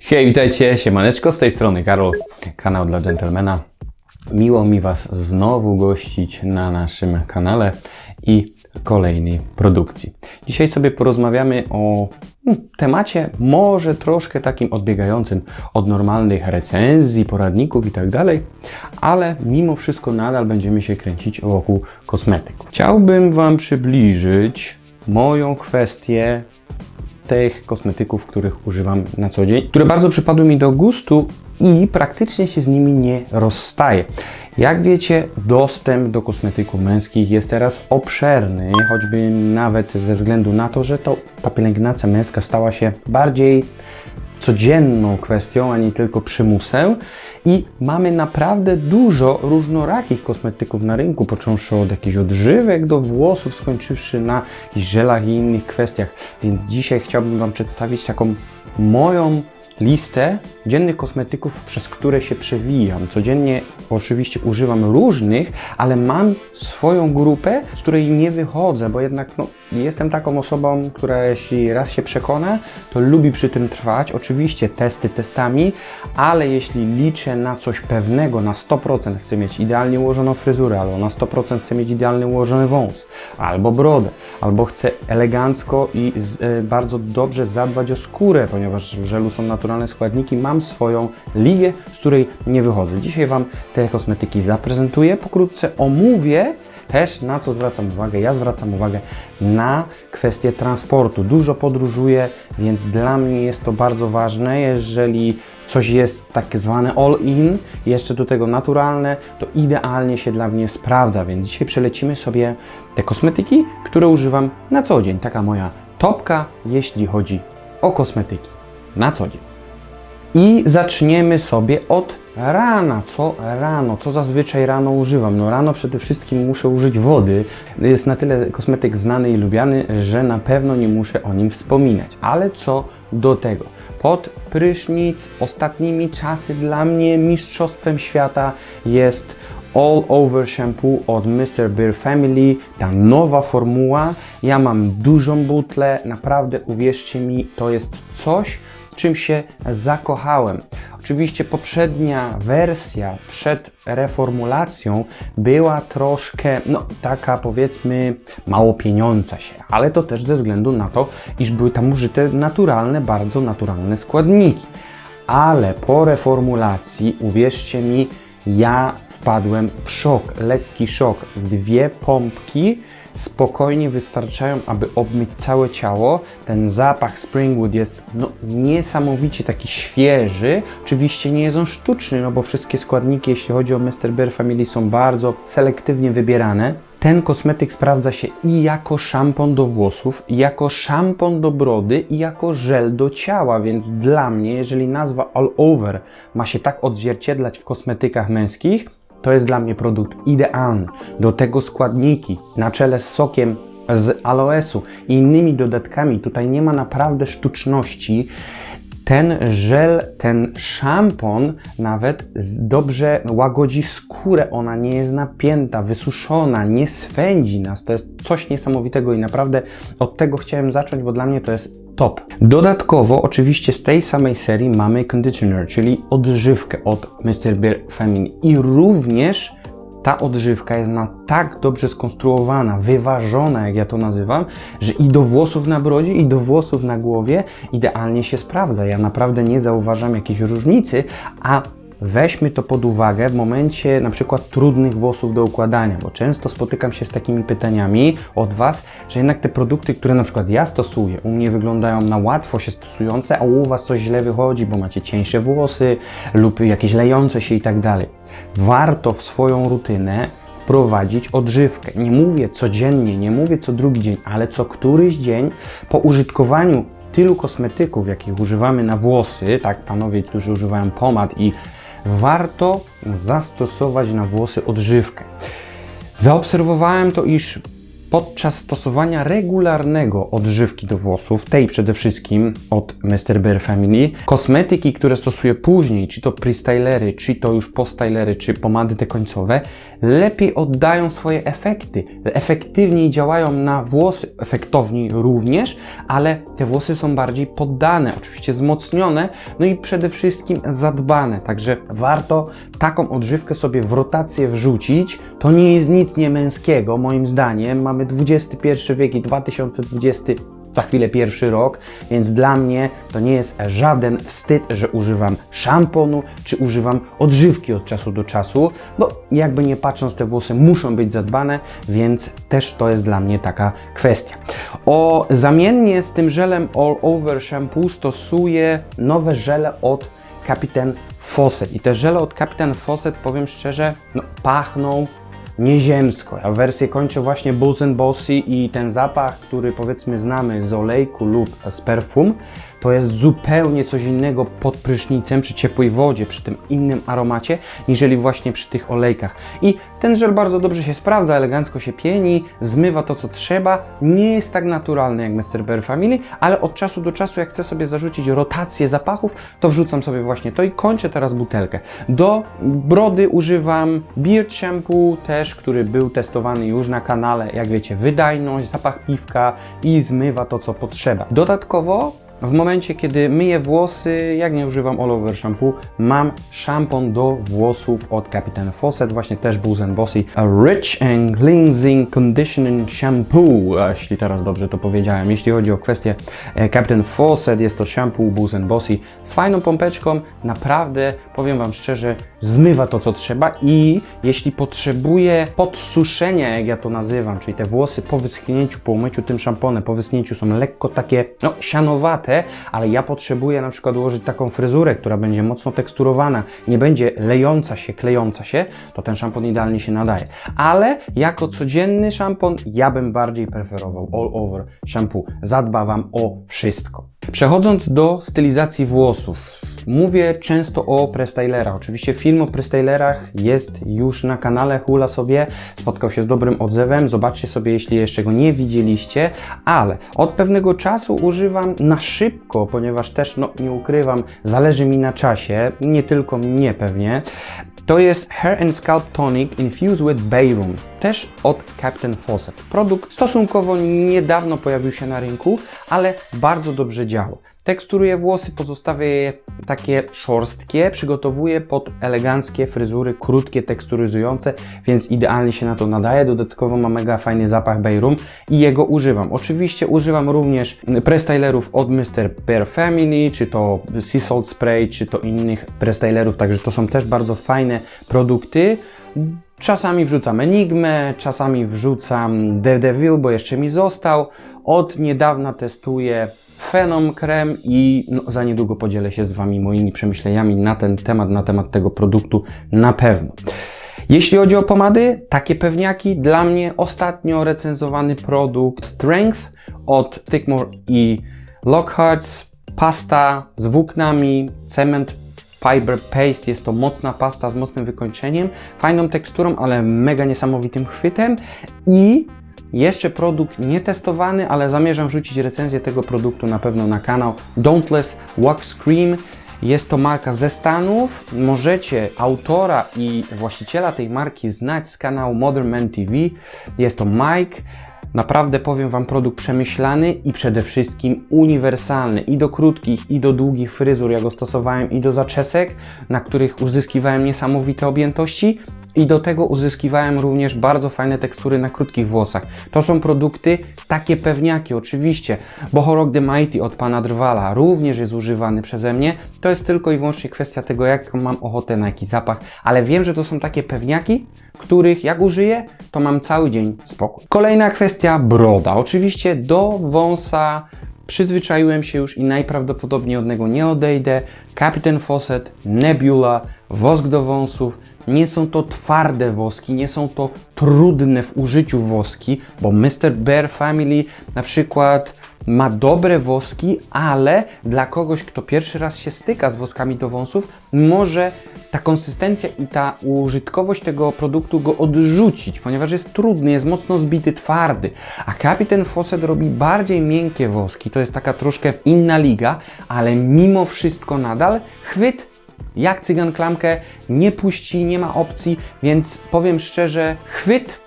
Hej, witajcie, siemaneczko, z tej strony Karol, kanał dla dżentelmena. Miło mi Was znowu gościć na naszym kanale i kolejnej produkcji. Dzisiaj sobie porozmawiamy o hmm, temacie może troszkę takim odbiegającym od normalnych recenzji, poradników i tak dalej, ale mimo wszystko nadal będziemy się kręcić wokół kosmetyków. Chciałbym Wam przybliżyć moją kwestię tych kosmetyków, których używam na co dzień, które bardzo przypadły mi do gustu i praktycznie się z nimi nie rozstaję. Jak wiecie, dostęp do kosmetyków męskich jest teraz obszerny, choćby nawet ze względu na to, że to ta pielęgnacja męska stała się bardziej codzienną kwestią, a nie tylko przymusem. I mamy naprawdę dużo różnorakich kosmetyków na rynku, począwszy od jakichś odżywek do włosów, skończywszy na jakichś żelach i innych kwestiach. Więc dzisiaj chciałbym Wam przedstawić taką moją listę dziennych kosmetyków, przez które się przewijam. Codziennie oczywiście używam różnych, ale mam swoją grupę, z której nie wychodzę, bo jednak no, jestem taką osobą, która jeśli raz się przekona, to lubi przy tym trwać. Oczywiście testy testami, ale jeśli liczę na coś pewnego, na 100% chcę mieć idealnie ułożoną fryzurę, albo na 100% chcę mieć idealnie ułożony wąs, albo brodę, albo chcę elegancko i z, e, bardzo dobrze zadbać o skórę, ponieważ w żelu są naturalne składniki, mam swoją ligę, z której nie wychodzę. Dzisiaj Wam te kosmetyki zaprezentuję, pokrótce omówię też na co zwracam uwagę. Ja zwracam uwagę na kwestię transportu. Dużo podróżuję, więc dla mnie jest to bardzo ważne. Jeżeli coś jest tak zwane all-in, jeszcze do tego naturalne, to idealnie się dla mnie sprawdza. Więc dzisiaj przelecimy sobie te kosmetyki, które używam na co dzień. Taka moja topka, jeśli chodzi o kosmetyki na co dzień. I zaczniemy sobie od rana. Co rano? Co zazwyczaj rano używam? No rano przede wszystkim muszę użyć wody. Jest na tyle kosmetyk znany i lubiany, że na pewno nie muszę o nim wspominać. Ale co do tego? Pod prysznic ostatnimi czasy dla mnie mistrzostwem świata jest All Over Shampoo od Mr. Beer Family, ta nowa formuła. Ja mam dużą butlę, naprawdę uwierzcie mi, to jest coś, czym się zakochałem. Oczywiście poprzednia wersja przed reformulacją była troszkę, no taka powiedzmy mało pieniądza się, ale to też ze względu na to, iż były tam użyte naturalne, bardzo naturalne składniki. Ale po reformulacji, uwierzcie mi, ja wpadłem w szok, lekki szok. Dwie pompki spokojnie wystarczają, aby obmyć całe ciało. Ten zapach Springwood jest no, niesamowicie taki świeży. Oczywiście nie jest on sztuczny, no bo wszystkie składniki, jeśli chodzi o Mr. Bear Family, są bardzo selektywnie wybierane. Ten kosmetyk sprawdza się i jako szampon do włosów, i jako szampon do brody, i jako żel do ciała, więc dla mnie, jeżeli nazwa All Over ma się tak odzwierciedlać w kosmetykach męskich, to jest dla mnie produkt idealny. Do tego składniki na czele z sokiem z aloesu i innymi dodatkami. Tutaj nie ma naprawdę sztuczności. Ten żel, ten szampon nawet dobrze łagodzi skórę. Ona nie jest napięta, wysuszona, nie swędzi nas. To jest coś niesamowitego i naprawdę od tego chciałem zacząć, bo dla mnie to jest top. Dodatkowo, oczywiście z tej samej serii mamy conditioner, czyli odżywkę od Mr. Bear Family i również ta odżywka jest na tak dobrze skonstruowana, wyważona, jak ja to nazywam, że i do włosów na brodzie, i do włosów na głowie idealnie się sprawdza. Ja naprawdę nie zauważam jakiejś różnicy, a weźmy to pod uwagę w momencie na przykład trudnych włosów do układania, bo często spotykam się z takimi pytaniami od Was, że jednak te produkty, które na przykład ja stosuję, u mnie wyglądają na łatwo się stosujące, a u Was coś źle wychodzi, bo macie cieńsze włosy lub jakieś lejące się i tak dalej. Warto w swoją rutynę wprowadzić odżywkę. Nie mówię codziennie, nie mówię co drugi dzień, ale co któryś dzień po użytkowaniu tylu kosmetyków, jakich używamy na włosy, tak panowie, którzy używają pomad i warto zastosować na włosy odżywkę. Zaobserwowałem to, iż podczas stosowania regularnego odżywki do włosów, tej przede wszystkim od Mr. Bear Family, kosmetyki, które stosuję później, czy to pre-stylery, czy to już post-stylery, czy pomady te końcowe, lepiej oddają swoje efekty, efektywniej działają na włosy, efektowniej również, ale te włosy są bardziej poddane, oczywiście wzmocnione, no i przede wszystkim zadbane, także warto taką odżywkę sobie w rotację wrzucić. To nie jest nic niemęskiego, moim zdaniem. Mamy XXI wiek i 2020 za chwilę pierwszy rok, więc dla mnie to nie jest żaden wstyd, że używam szamponu czy używam odżywki od czasu do czasu, bo jakby nie patrząc, te włosy muszą być zadbane, więc też to jest dla mnie taka kwestia. O zamiennie z tym żelem All Over Shampoo stosuję nowe żele od Kapitan Fawcett. I te żele od Kapitan Fawcett, powiem szczerze, no, pachną nieziemsko. Ja wersję kończę właśnie and Bossy i ten zapach, który powiedzmy znamy z olejku lub z perfum, to jest zupełnie coś innego pod prysznicem, przy ciepłej wodzie, przy tym innym aromacie, niżeli właśnie przy tych olejkach. I ten żel bardzo dobrze się sprawdza, elegancko się pieni, zmywa to co trzeba, nie jest tak naturalny jak Mr. Bear Family, ale od czasu do czasu jak chcę sobie zarzucić rotację zapachów, to wrzucam sobie właśnie to i kończę teraz butelkę. Do brody używam Beard Shampoo też, który był testowany już na kanale, jak wiecie, wydajność, zapach piwka i zmywa to co potrzeba. Dodatkowo w momencie, kiedy myję włosy, jak nie używam all over shampoo, mam szampon do włosów od Kapitan Fawcett, właśnie też Buzz Bossy. A Rich and Cleansing Conditioning Shampoo, jeśli teraz dobrze to powiedziałem. Jeśli chodzi o kwestię e, Kapitan Fawcett, jest to shampoo Buzz Bossy. Z fajną pompeczką, naprawdę, powiem Wam szczerze, zmywa to co trzeba i jeśli potrzebuję podsuszenia, jak ja to nazywam, czyli te włosy po wyschnięciu, po umyciu tym szamponem, po wyschnięciu są lekko takie, no, sianowate, ale ja potrzebuję na przykład ułożyć taką fryzurę, która będzie mocno teksturowana, nie będzie lejąca się, klejąca się, to ten szampon idealnie się nadaje. Ale jako codzienny szampon ja bym bardziej preferował all over shampoo. Zadba Wam o wszystko. Przechodząc do stylizacji włosów. Mówię często o prestylerach. Oczywiście film o prestylerach jest już na kanale Hula sobie. Spotkał się z dobrym odzewem. Zobaczcie sobie, jeśli jeszcze go nie widzieliście. Ale od pewnego czasu używam na szybko, ponieważ też, no nie ukrywam, zależy mi na czasie. Nie tylko mnie pewnie. To jest Hair and Scalp Tonic Infused with Bayroom, też od Captain Fawcett. Produkt stosunkowo niedawno pojawił się na rynku, ale bardzo dobrze działa. Teksturuje włosy, pozostawia je takie szorstkie, przygotowuje pod eleganckie fryzury, krótkie, teksturyzujące, więc idealnie się na to nadaje. Dodatkowo ma mega fajny zapach Bayroom i jego używam. Oczywiście używam również prestylerów od Mr. Bear Family, czy to Sea Salt Spray, czy to innych prestylerów, także to są też bardzo fajne produkty. Czasami wrzucam Enigmę, czasami wrzucam Daredevil, bo jeszcze mi został. Od niedawna testuję Phenom Krem i no, za niedługo podzielę się z Wami moimi przemyśleniami na ten temat, na temat tego produktu na pewno. Jeśli chodzi o pomady, takie pewniaki, dla mnie ostatnio recenzowany produkt Strength od Stickmore i Lockhart's. Pasta z włóknami, cement Fiber Paste jest to mocna pasta z mocnym wykończeniem, fajną teksturą, ale mega niesamowitym chwytem i jeszcze produkt nietestowany, ale zamierzam wrzucić recenzję tego produktu na pewno na kanał Dauntless Wax Cream. Jest to marka ze Stanów. Możecie autora i właściciela tej marki znać z kanału Modern Man TV. Jest to Mike. Naprawdę powiem Wam, produkt przemyślany i przede wszystkim uniwersalny i do krótkich, i do długich fryzur. Ja go stosowałem i do zaczesek, na których uzyskiwałem niesamowite objętości, i do tego uzyskiwałem również bardzo fajne tekstury na krótkich włosach. To są produkty, takie pewniaki oczywiście. Bohorok The Mighty od pana Drwala również jest używany przeze mnie. To jest tylko i wyłącznie kwestia tego, jak mam ochotę na jaki zapach, ale wiem, że to są takie pewniaki, których jak użyję, to mam cały dzień spokój. Kolejna kwestia broda. Oczywiście do wąsa Przyzwyczaiłem się już i najprawdopodobniej od niego nie odejdę. Captain Fawcett, Nebula, wosk do wąsów. Nie są to twarde woski, nie są to trudne w użyciu woski, bo Mr. Bear Family na przykład ma dobre woski, ale dla kogoś, kto pierwszy raz się styka z woskami do wąsów, może ta konsystencja i ta użytkowość tego produktu go odrzucić, ponieważ jest trudny, jest mocno zbity, twardy. A Captain Fawcett robi bardziej miękkie woski, to jest taka troszkę inna liga, ale mimo wszystko nadal chwyt jak cygan klamkę nie puści, nie ma opcji, więc powiem szczerze, chwyt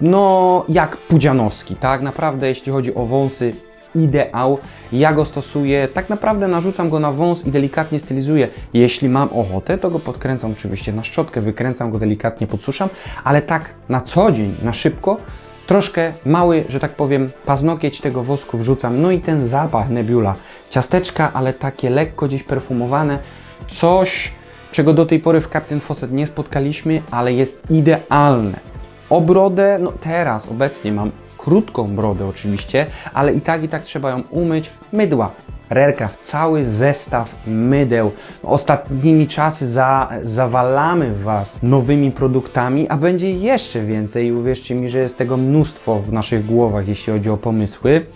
no jak pudzianowski, tak naprawdę jeśli chodzi o wąsy, ideał. Ja go stosuję, tak naprawdę narzucam go na wąs i delikatnie stylizuję. Jeśli mam ochotę, to go podkręcam oczywiście na szczotkę, wykręcam go delikatnie, podsuszam, ale tak na co dzień, na szybko, troszkę mały, że tak powiem, paznokieć tego wosku wrzucam. No i ten zapach Nebula. Ciasteczka, ale takie lekko gdzieś perfumowane. Coś, czego do tej pory w Captain Fawcett nie spotkaliśmy, ale jest idealne. O brodę, no teraz, obecnie mam krótką brodę oczywiście, ale i tak, i tak trzeba ją umyć. Mydła. Rercraft, cały zestaw mydeł. Ostatnimi czasy za, zawalamy Was nowymi produktami, a będzie jeszcze więcej. I uwierzcie mi, że jest tego mnóstwo w naszych głowach, jeśli chodzi o pomysły.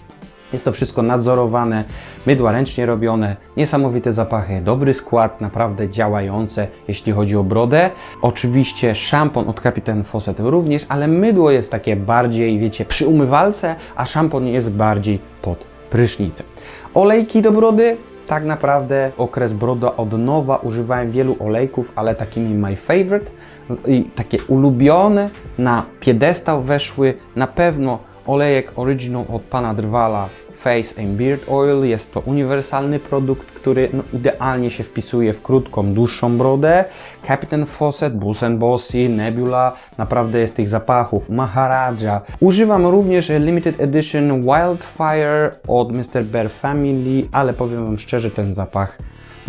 Jest to wszystko nadzorowane, mydła ręcznie robione, niesamowite zapachy, dobry skład, naprawdę działające, jeśli chodzi o brodę. Oczywiście szampon od Captain Fawcett również, ale mydło jest takie bardziej, wiecie, przy umywalce, a szampon jest bardziej pod prysznicem. Olejki do brody, tak naprawdę okres broda od nowa używałem wielu olejków, ale takimi my favorite i takie ulubione na piedestał weszły na pewno olejek original od pana Drwala Face and Beard Oil. Jest to uniwersalny produkt, który no, idealnie się wpisuje w krótką, dłuższą brodę. Captain Fawcett, Boss Bossy, Nebula, naprawdę jest tych zapachów. Maharaja. Używam również limited edition Wildfire od Mr. Bear Family, ale powiem Wam szczerze, ten zapach,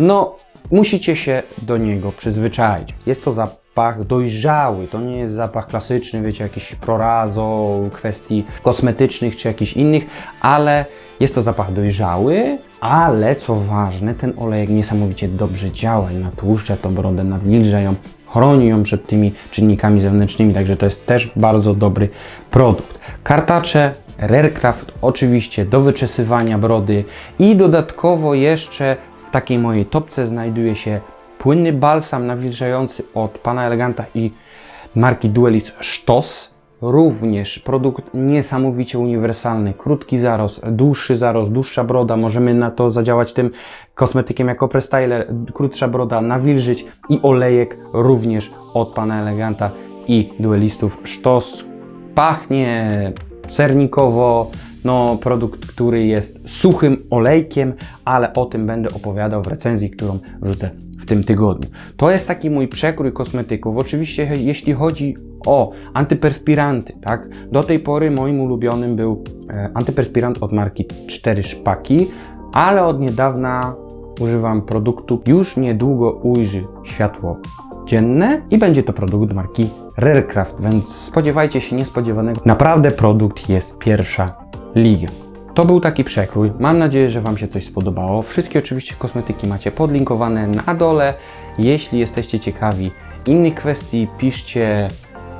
no musicie się do niego przyzwyczaić. Jest to zapach dojrzały, to nie jest zapach klasyczny, wiecie, jakiś prorazo, kwestii kosmetycznych czy jakichś innych, ale jest to zapach dojrzały, ale co ważne, ten olejek niesamowicie dobrze działa i natłuszcza to brodę, nawilża ją, chroni ją przed tymi czynnikami zewnętrznymi, także to jest też bardzo dobry produkt. Kartacze Rarecraft oczywiście do wyczesywania brody i dodatkowo jeszcze w takiej mojej topce znajduje się płynny balsam nawilżający od Pana Eleganta i marki Duelis Sztos. Również produkt niesamowicie uniwersalny. Krótki zarost, dłuższy zarost, dłuższa broda. Możemy na to zadziałać tym kosmetykiem jako prestyler. Krótsza broda, nawilżyć i olejek również od Pana Eleganta i Duelistów Sztos. Pachnie sernikowo, no produkt, który jest suchym olejkiem, ale o tym będę opowiadał w recenzji, którą wrzucę w tym tygodniu. To jest taki mój przekrój kosmetyków. Oczywiście jeśli chodzi o antyperspiranty, tak, do tej pory moim ulubionym był e, antyperspirant od marki 4 Szpaki, ale od niedawna używam produktu, już niedługo ujrzy światło dzienne i będzie to produkt marki Rarecraft, więc spodziewajcie się niespodziewanego. Naprawdę produkt jest pierwsza liga. To był taki przekrój. Mam nadzieję, że Wam się coś spodobało. Wszystkie oczywiście kosmetyki macie podlinkowane na dole. Jeśli jesteście ciekawi innych kwestii, piszcie,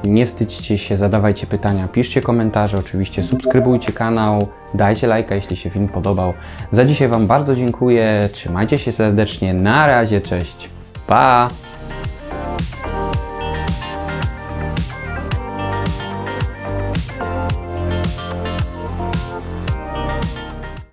nie wstydźcie się, zadawajcie pytania, piszcie komentarze, oczywiście subskrybujcie kanał, dajcie lajka, jeśli się film podobał. Za dzisiaj Wam bardzo dziękuję, trzymajcie się serdecznie, na razie, cześć, pa!